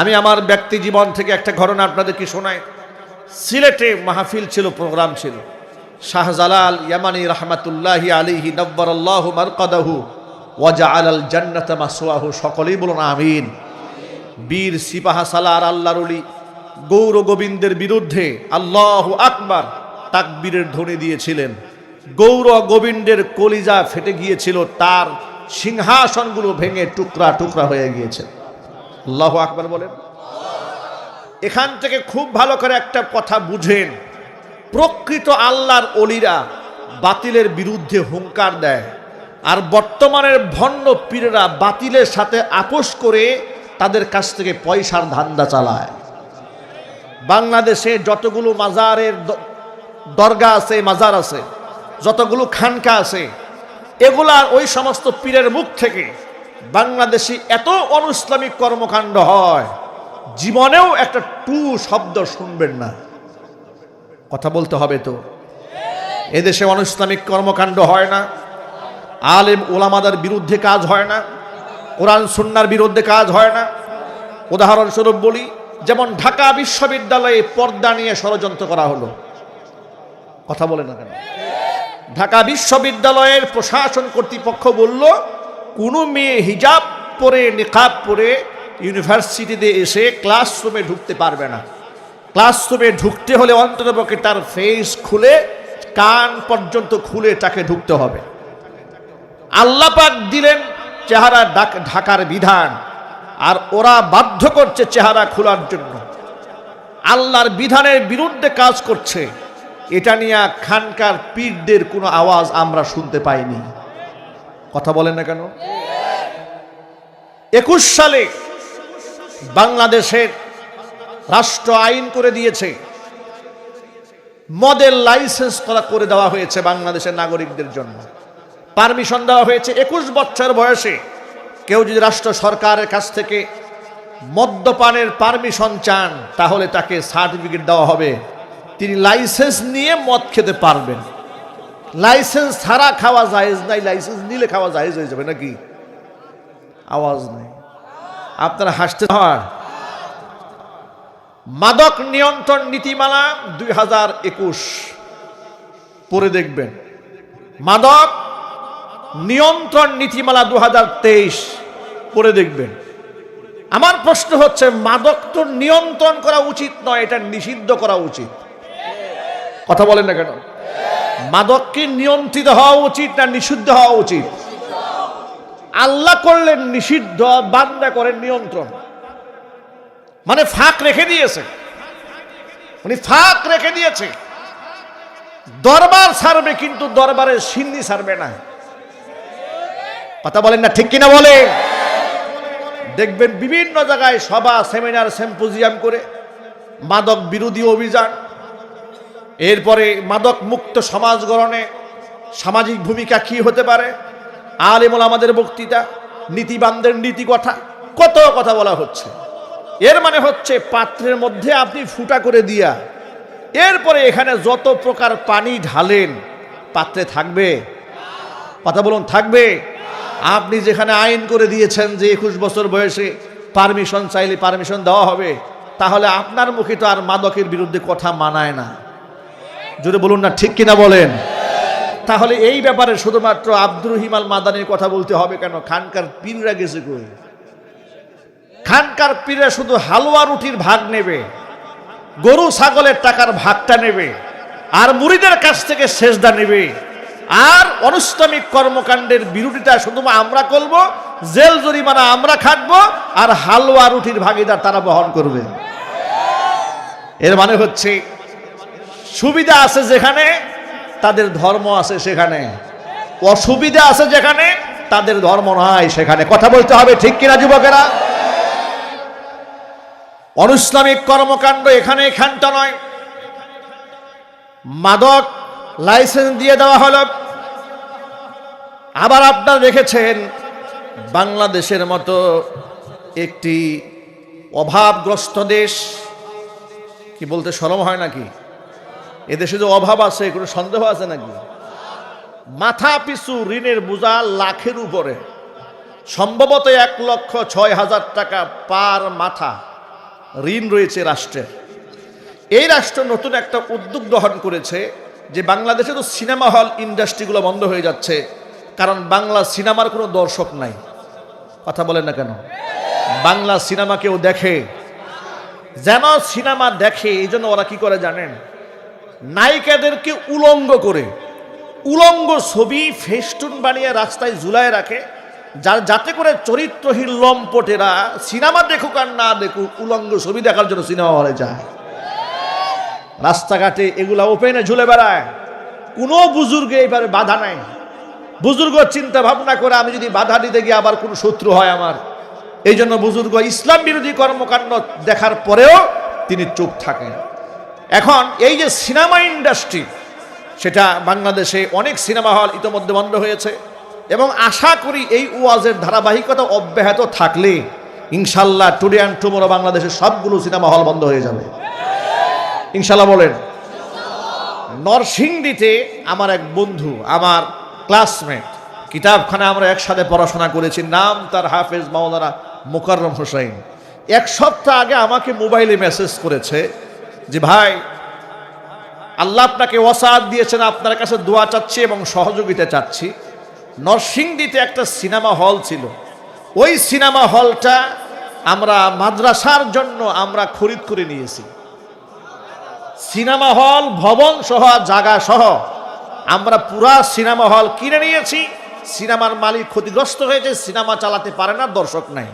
আমি আমার ব্যক্তি জীবন থেকে একটা ঘটনা আপনাদেরকে শোনাই। সিলেটে মাহফিল ছিল, প্রোগ্রাম ছিল। শাহজালাল ইয়ামানি রহমাতুল্লাহি আলিহি নব্বর আল্লাহ মারকাদাহু ওয়াজা আলাল জান্নাত মাসওয়াহু। সকলেই বলুন আমিন। বীর সিপাহা সালার আল্লাহরুলি গৌর গোবিন্দের বিরুদ্ধে আল্লাহ আকবার তাকবীরের ধ্বনি দিয়েছিলেন। গৌর গোবিন্দের কলিজা ফেটে গিয়েছিল, তার সিংহাসনগুলো ভেঙে টুকরা টুকরা হয়ে গিয়েছে। আল্লাহ আকবার বলেন। এখান থেকে খুব ভালো করে একটা কথা বুঝেন। প্রকৃত আল্লাহর অলিরা বাতিলের বিরুদ্ধে হুঙ্কার দেয়। আর বর্তমানের ভণ্ড পীরেরা বাতিলের সাথে আপোষ করে তাদের কাছ থেকে পয়সার ধান্দা চালায়। বাংলাদেশে যতগুলো মাজারের দরগা আছে, মাজার আছে, যতগুলো খানকা আছে এগুলার ওই সমস্ত পীরের মুখ থেকে বাংলাদেশি এত অনুইসলামিক কর্মকাণ্ড হয়, জীবনেও একটা টু শব্দ শুনবেন না। কথা বলতে হবে তো। এদেশে অনুসলামিক কর্মকাণ্ড হয় না, আলেম ওলামাদের বিরুদ্ধে কাজ হয় না, কোরআন সুন্নার বিরুদ্ধে কাজ হয় না। উদাহরণস্বরূপ বলি, যেমন ঢাকা বিশ্ববিদ্যালয়ে পর্দা নিয়ে ষড়যন্ত্র করা হলো। কথা বলে না কেন? ঢাকা বিশ্ববিদ্যালয়ের প্রশাসন কর্তৃপক্ষ বলল কোনো মেয়ে হিজাব পরে, নিকাব পরে ইউনিভার্সিটিতে এসে ক্লাসরুমে ঢুকতে পারবে না। ক্লাসরুমে ঢুকতে হলে অন্ততপক্ষে তার ফেস খুলে, কান পর্যন্ত খুলে তাকে ঢুকতে হবে। আল্লাপাক দিলেন চেহারা ঢাকার বিধান, আর ওরা বাধ্য করছে চেহারা খোলার জন্য। আল্লাহর বিধানের বিরুদ্ধে কাজ করছে। এটা নিয়ে খানকার পীরদের কোনো আওয়াজ আমরা শুনতে পাইনি। কথা বলেন না কেন? একুশ সালে বাংলাদেশের রাষ্ট্র আইন করে দিয়েছে। মদের লাইসেন্স করা করে দেওয়া হয়েছে বাংলাদেশের নাগরিকদের জন্য। পারমিশন দেওয়া হয়েছে। একুশ বছর বয়সে কেউ যদি রাষ্ট্র সরকারের কাছ থেকে মদ্যপানের পারমিশন চান, তাহলে তাকে সার্টিফিকেট দেওয়া হবে। তিনি লাইসেন্স নিয়ে মদ খেতে পারবেন। লাইসেন্স ছাড়া খাওয়া জায়েজ নাই লাইসেন্স নিলে খাওয়া জায়েজ হয়ে যাবে নাকি? আওয়াজ নেই। আপনারা হাসতে হয় মাদক নিয়ন্ত্রণ নীতিমালা দুই হাজার একুশ। পরে দেখবেন। মাদক নিয়ন্ত্রণ নীতিমালা দু হাজার তেইশ। পরে দেখবেন। আমার প্রশ্ন হচ্ছে, মাদক তো নিয়ন্ত্রণ করা উচিত নয়, এটা নিষিদ্ধ করা উচিত। কথা বলেন না কেন? মাদক কি নিয়ন্ত্রিত হওয়া উচিত না নিষিদ্ধ হওয়া উচিত? আল্লাহ করলেন নিষিদ্ধ, বান্দা করেন নিয়ন্ত্রণ। মানে ফাঁক রেখে দিয়েছে। উনি ফাঁক রেখে দিয়েছে। দরবার ছাড়বে কিন্তু দরবারে সিন্নি ছাড়বে না। কথা বলেন না ঠিক কিনা বলে? দেখবেন বিভিন্ন জায়গায় সভা সেমিনার সেম্পোজিয়াম করে মাদক বিরোধী অভিযান এরপরে মাদক মুক্ত সমাজ গঠনে সামাজিক ভূমিকা কি হতে পারে? আলিমুল আমাদের বক্তৃতা, নীতিবানদের নীতি কথা কত কথা বলা হচ্ছে। এর মানে হচ্ছে পাত্রের মধ্যে আপনি ফুটা করে দিয়া, এরপরে এখানে যত প্রকার পানি ঢালেন, পাত্রে থাকবে? কথা বলুন, থাকবে? আপনি যেখানে আইন করে দিয়েছেন যে একুশ বছর বয়সে পারমিশন চাইলে পারমিশন দেওয়া হবে, তাহলে আপনার মুখে তো আর মাদকের বিরুদ্ধে কথা মানায় না। যদি বলুন না, ঠিক কিনা বলেন? তাহলে এই ব্যাপারে শুধুমাত্র আব্দুর রহিমাল মাদানির কথা বলতে হবে কেন? খানকার পীররা গেছে কই? খানকার পীররা শুধু হালুয়া রুটির ভাগ নেবে, গরু ছাগলের টাকার ভাগটা নেবে, আর মুড়িদের কাছ থেকে সেজদা নেবে, আর অনুষ্টমিক কর্মকাণ্ডের বিরোধিতা শুধু আমরা করব, জেল জরিমানা আমরা খাটবো, আর হালুয়া রুটির ভাগিদার তারা বহন করবে। এর মানে হচ্ছে সুবিধা আছে যেখানে, তাদের ধর্ম আছে সেখানে। অসুবিধা আছে যেখানে, তাদের ধর্ম নয় সেখানে। কথা বলতে হবে ঠিক কিনা যুবকেরা? অনুইসলামিক কর্মকাণ্ড এখানে এখানটা নয়। মাদক লাইসেন্স দিয়ে দেওয়া হলো। আবার আপনারা দেখেছেন, বাংলাদেশের মতো একটি অভাবগ্রস্ত দেশ, কি বলতে সরম হয় নাকি? এদেশে যে অভাব আছে, কোনো সন্দেহ আছে নাকি? মাথা পিছু ঋণের বোঝা লাখের উপরে। সম্ভবত এক লক্ষ ছয় হাজার টাকা পার মাথা ঋণ রয়েছে রাষ্ট্রের। এই রাষ্ট্র নতুন একটা উদ্যোগ গ্রহণ করেছে যে বাংলাদেশে তো সিনেমা হল ইন্ডাস্ট্রিগুলো বন্ধ হয়ে যাচ্ছে, কারণ বাংলা সিনেমার কোনো দর্শক নাই। কথা বলেন না কেন? বাংলা সিনেমা কেউ দেখে। যেন সিনেমা দেখে, এই জন্য ওরা কি করে জানেন? নায়িকাদেরকে উলঙ্গ করে, উলঙ্গ ছবি, ফেস্টুন বানিয়ে রাস্তায় ঝুলায় রাখে, যার যাতে করে চরিত্রহীন লম্পটেরা সিনেমা দেখুক আর না দেখুক, উলঙ্গ ছবি দেখার জন্য সিনেমা হলে যায়। রাস্তাঘাটে এগুলা ওপেনে ঝুলে বেড়ায়। কোনো বুজুর্গে এইবারে বাধা নাই। বুজুর্গ চিন্তা ভাবনা করে, আমি যদি বাধা দিতে গিয়ে আবার কোনো শত্রু হয় আমার। এই জন্য বুজুর্গ ইসলাম বিরোধী কর্মকাণ্ড দেখার পরেও তিনি চুপ থাকেন। এখন এই যে সিনেমা ইন্ডাস্ট্রি, সেটা বাংলাদেশে অনেক সিনেমা হল ইতোমধ্যে বন্ধ হয়েছে এবং আশা করি এই ওয়াজের ধারাবাহিকতা অব্যাহত থাকলে ইনশাল্লাহ টুডে অ্যান্ড টুমোরো বাংলাদেশের সবগুলো সিনেমা হল বন্ধ হয়ে যাবে। ইনশাল্লাহ বলেন, নরসিংদীতে আমার এক বন্ধু, আমার ক্লাসমেট, কিতাবখানে আমরা একসাথে পড়াশোনা করেছি, নাম তার হাফেজ মাওলানা মোকাররম হোসাইন। এক সপ্তাহ আগে আমাকে মোবাইলে মেসেজ করেছে যে ভাই, আল্লাহ আপনাকে ওয়াসাদ দিয়েছেন, আপনার কাছে দোয়া চাচ্ছি এবং সহযোগিতা চাচ্ছি। নরসিংদীতে একটা সিনেমা হল ছিল। ওই সিনেমা হলটা আমরা মাদ্রাসার জন্য আমরা খরিদ করে নিয়েছি। সিনেমা হল, ভবন সহ, জায়গা সহ আমরা পুরা সিনেমা হল কিনে নিয়েছি। সিনেমার মালিক ক্ষতিগ্রস্ত হয়েছে, সিনেমা চালাতে পারে না, দর্শক নাই।